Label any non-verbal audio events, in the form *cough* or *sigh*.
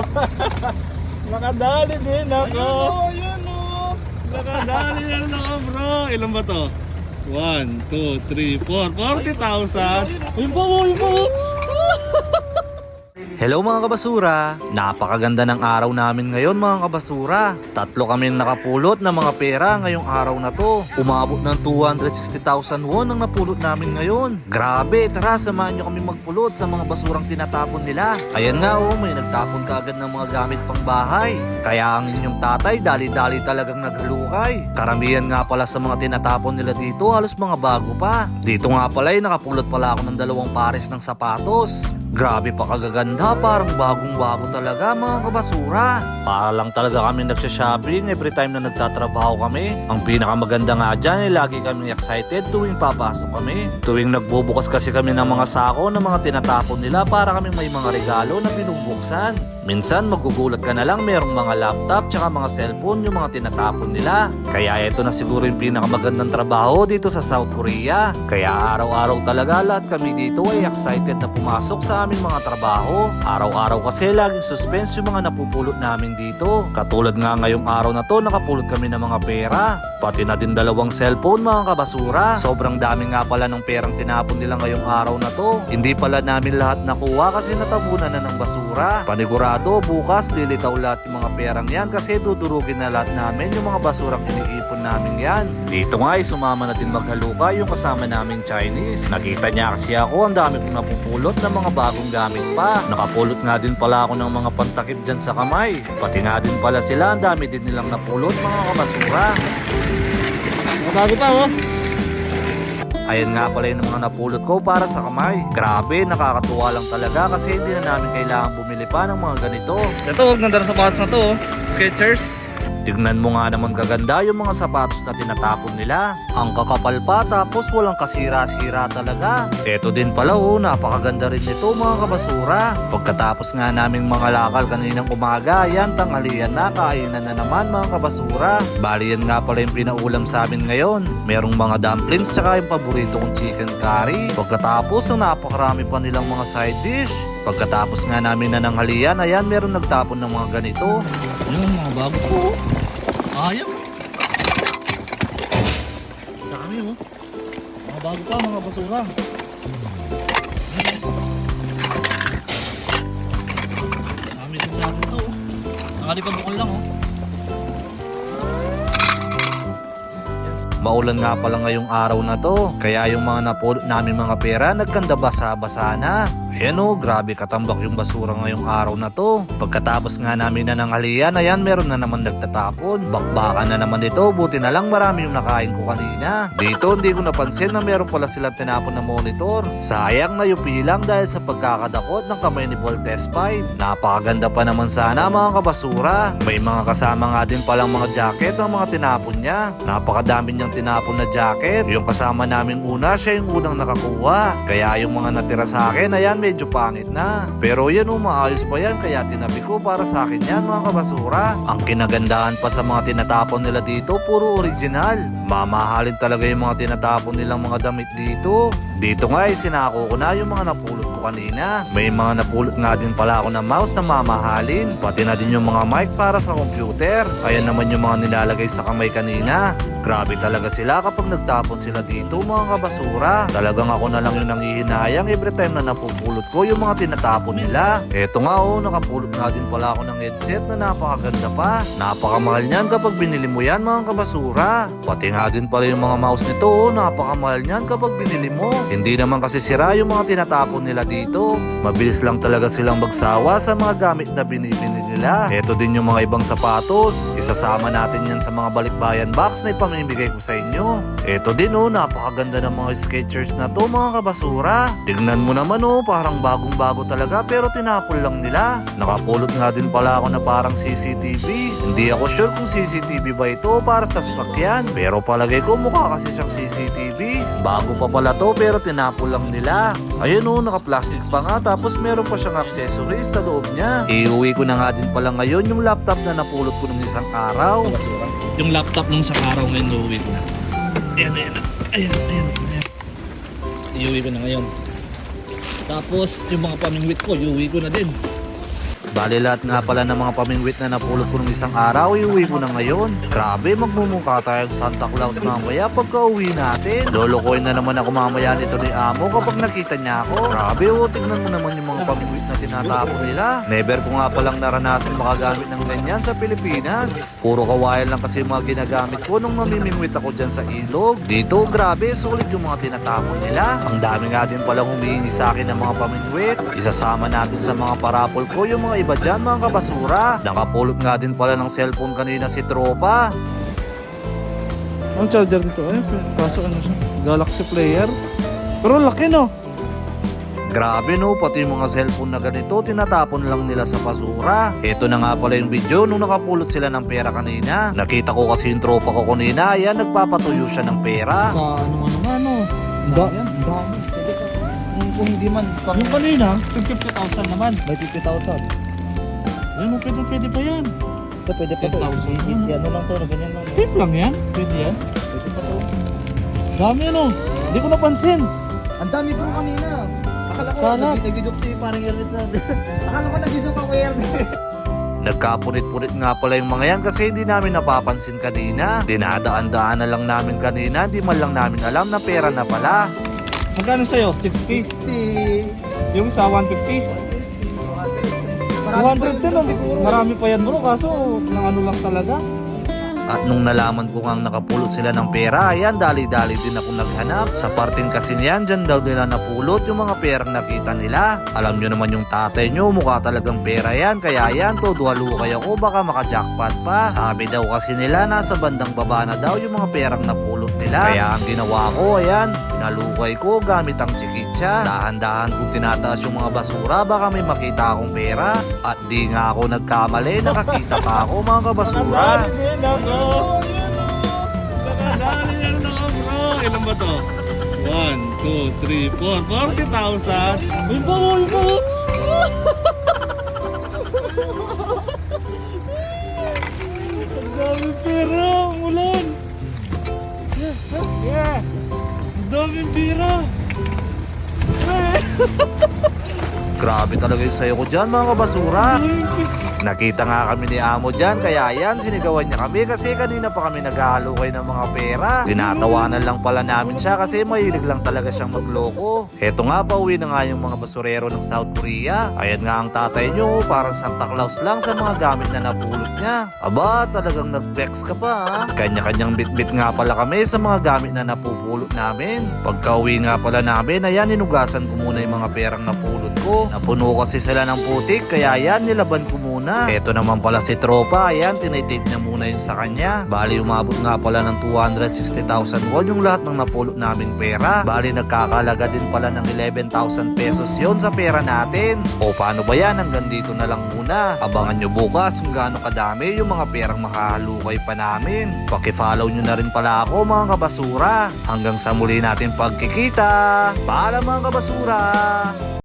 *laughs* Nakadali din ako. Ayun o. Nakadali din ako bro. Ilan ba to? 1, 2, 3, 4. 40,000. Yun po, yun po. Hello mga kabasura! Napakaganda ng araw namin ngayon mga kabasura. Tatlo kami nakapulot ng mga pera ngayong araw na to. Umabot ng 260,000 won ang napulot namin ngayon. Grabe, tara samahan nyo kami magpulot sa mga basurang tinatapon nila. Ayan nga oh, may nagtapon kaagad ng mga gamit pang bahay. Kaya ang inyong tatay dali-dali talagang naghalukay. Karamihan nga pala sa mga tinatapon nila dito halos mga bago pa. Dito nga pala ay nakapulot pala ako ng dalawang pares ng sapatos. Grabe pa kagaganda, parang bagong-bago talaga mga kabasura. Para lang talaga kami nagsha-shopping every time na nagtatrabaho kami. Ang pinakamaganda nga dyan ay lagi kami excited tuwing papasok kami. Tuwing nagbubukas kasi kami ng mga sako ng mga tinatapon nila para kami may mga regalo na binubuksan. Minsan magugulat ka na lang merong mga laptop tsaka mga cellphone yung mga tinatapon nila. Kaya ito na siguro yung pinakamagandang trabaho dito sa South Korea. Kaya araw-araw talaga lahat kami dito ay excited na pumasok sa aming mga trabaho. Araw-araw kasi laging suspense yung mga napupulot namin dito. Katulad nga ngayong araw na to nakapulot kami ng mga pera. Pati na din dalawang cellphone mga kabasura. Sobrang dami nga pala ng perang tinapon nila ngayong araw na to. Hindi pala namin lahat nakuha kasi natabunan na ng basura. Panigurado bukas lilitaw lahat yung mga perang yan kasi dudurugin na lahat namin yung mga basurang iniipon namin yan. Dito nga ay sumama na din maghaluka yung kasama naming Chinese. Nakita niya kasi ako ang dami kong napupulot ng mga bagong gamit pa. Nakapulot nga din pala ako ng mga pantakip dyan sa kamay. Pati nga din pala sila ang dami din nilang napulot mga kabasura. Bago pa oh. Ayan nga pala yung mga napulot ko para sa kamay. Grabe, nakakatuwa lang talaga kasi hindi na namin kailangan bumili pa ng mga ganito. Ito, huwag nandara sa sapatos na to oh. Skechers. Tignan mo nga naman kaganda yung mga sapatos na tinatapon nila. Ang kakapal pa tapos walang kasira-sira talaga. Eto din pala oh, napakaganda rin nito mga kabasura. Pagkatapos nga naming mga lakal kaninang umaga, yan tanghalian na, kainan na naman mga kabasura. Bali yan nga pala yung pinaulam sa amin ngayon. Merong mga dumplings tsaka yung paborito kong chicken curry. Pagkatapos ang napakarami pa nilang mga side dish. Pagkatapos nga namin na nanghalian, ayan meron nagtapon ng mga ganito. Yung mga bago po. Ayaw. Dami oh. Mga bago pa, mga basura. Dami din sa akin to oh. Nakalipabukol lang oh. Maulan nga pala ngayong araw na to, kaya yung mga napulot namin mga pera nagkanda basa-basa na. Ayan o, grabe katambak yung basura ngayong araw na to. Pagkatapos nga namin na ng halian, ayan meron na naman nagtatapon. Bakbakan na naman ito, buti na lang marami yung nakain ko kanina. Dito hindi ko napansin na meron pala silang tinapon na monitor. Sayang na yung pilang dahil sa pagkakadakot ng kamay ni Voltes 5. Napakaganda pa naman sana mga kabasura. May mga kasama nga din palang mga jacket ng mga tinapon niya. Napakadami niyang tinapon na jacket. Yung kasama namin una, siya yung unang nakakuha. Kaya yung mga natira sa akin, ayan medyo pangit na. Pero yan o, maayos pa yan. Kaya tinabi ko para sa akin yan mga kabasura. Ang kinagandahan pa sa mga tinatapon nila dito, puro original. Mamahalin talaga yung mga tinatapon nilang mga damit dito. Dito nga ay sinako ko na yung mga napulot ko kanina. May mga napulot nga din pala ako na mouse na mamahalin. Pati na din yung mga mic para sa computer. Ayan naman yung mga nilalagay sa kamay kanina. Grabe talaga sila kapag nagtapon sila dito mga kabasura. Talagang ako na lang yung nangihinayang every time na napupulot ko yung mga tinatapon nila. Eto nga oh, nakapulot nga din pala ako ng headset na napakaganda pa. Napakamahal niyan kapag binili mo yan mga kabasura. Pati nga din pala yung mga mouse nito oh, napakamahal niyan kapag binili mo. Hindi naman kasi sira yung mga tinatapon nila dito. Mabilis lang talaga silang magsawa sa mga gamit na binibili nila. Eto din yung mga ibang sapatos. Isasama natin yan sa mga balikbayan box na ipamimigay ko sa inyo. Eto din oh, napakaganda ng mga sketchers na to mga kabasura. Tignan mo naman oh, parang bagong-bago talaga pero tinapon lang nila. Nakapulot nga din pala ako na parang CCTV. Hindi ako sure kung CCTV ba ito para sa sasakyan. Pero palagay ko mukha kasi siyang CCTV. Bago pa pala to pero tinapon lang nila. Ayun oh, naka-plastic pa nga tapos meron pa siyang accessories sa loob niya. Iuwi ko na nga din pala ngayon yung laptop na napulot ko nung isang araw. Yung laptop nung sa araw ngayon uuwi na. Ayan, ayan. Ayan, ayan, ayan. Iuwi ko na ngayon. Tapos, yung mga pamingwit ko, iuwi ko na din. Bali lahat nga pala ng mga pamingwit na napulot ko ng isang araw, iuwi ko na ngayon. Grabe, magmumukha tayong Santa Claus mamaya pagka uwi natin. Lolokoy na naman ako mamaya nito ni Amo kapag nakita niya ako. Grabe, oh, tignan mo naman yung mga pamingwit na tinatapon nila. Never ko nga palang naranasan makagamit ng ganyan sa Pilipinas. Puro kawayan lang kasi yung mga ginagamit ko nung mamimingwit ako dyan sa ilog. Dito, grabe, sulit yung mga tinatapon nila. Ang dami nga din palang humihingi sa akin ng mga pamingwit. Isasama natin sa mga parapol ko yung mga iba dyan, mga kabasura. Nakapulot nga din pala ng cellphone kanina si Tropa. Ang charger dito, eh, kaso ano siya? Galaxy player. Pero laki no. Grabe no, pati yung mga cellphone na ganito, tinatapon lang nila sa basura. Ito na nga pala yung video nung nakapulot sila ng pera kanina. Nakita ko kasi yung tropa ko kanina, ayan, nagpapatuyo siya ng pera. Ka ano ano nga no. Da, ka. Kung, hindi man, pang Yung kanina, 50,000 naman. may 50,000. Yan mo, pwede, pwede pa yan. Ito, pwede pa to. 10,000. Hindi, ano lang to, na ganyan lang. Tip lang yan. Pwede yan. Pwede pa to. Dami ano. Hindi ko napansin. Ang dami ko kanina. Akala ko, Sana. nag- nagidok si parang Ernest na. *laughs* Akala ko nagidok ako Ernest. Nagkapunit-punit nga pala yung mga yan kasi hindi namin napapansin kanina. Dinadaan-daan na lang namin kanina, di man lang namin alam na pera na pala. Magkano sa'yo? 60? 60. Yung isa 150? 200 din. oh. Marami pa yan bro. Kaso, nang ano lang talaga. At nung nalaman ko nga nakapulot sila ng pera, ayan, dali-dali din ako naghanap. Sa partin kasi niyan, dyan daw nila napulot yung mga perang nakita nila. Alam nyo naman yung tatay nyo, mukha talagang pera yan. Kaya yan, tuduhalukay ako, baka makajackpot pa. Sabi daw kasi nila, nasa bandang baba na daw yung mga perang napulot nila. Kaya ang ginawa ko, ayan, pinalukay ko gamit ang chikitsa. Dahan-dahan kong tinataas yung mga basura, baka may makita akong pera. At di nga ako nagkamali, nakakita pa ako mga kabasura. ako. Nakadali ako bro. Ilan ba to? 1, 2, 3, 4. 40,000. Yung pa mo, yung pa mo. Ang daming pera. Daming pera. *laughs* Grabe talaga yung sayo ko dyan mga kabasura. *laughs* Nakita nga kami ni Amo dyan, kaya yan, sinigawan niya kami kasi kanina pa kami naghahalukay ng mga pera. Tinatawanan lang pala namin siya kasi mahilig lang talaga siyang magloko. Heto nga, pauwi na nga yung mga basurero ng South Korea. Ayan nga ang tatay niyo, parang Santa Claus lang sa mga gamit na napulot niya. Aba, talagang nag-flex ka pa ha. Kanya-kanyang bit-bit nga pala kami sa mga gamit na napupulot namin. Pagka-uwi nga pala namin, ayan, inugasan ko muna yung mga perang napulot ko. Napuno kasi sila ng putik, kaya yan, nilaban ko muna. Eto naman pala si Tropa, ayan, tinitip niya muna yun sa kanya. Bali, umabot nga pala ng 260,000 won yung lahat ng napulot naming pera. Bali, nagkakalaga din pala ng 11,000 pesos yon sa pera natin. O paano ba yan? Hanggang dito na lang muna. Abangan nyo bukas kung gaano kadami yung mga perang makahalukay pa namin. Pakifollow nyo na rin pala ako mga kabasura. Hanggang sa muli natin pagkikita. Paalam mga kabasura!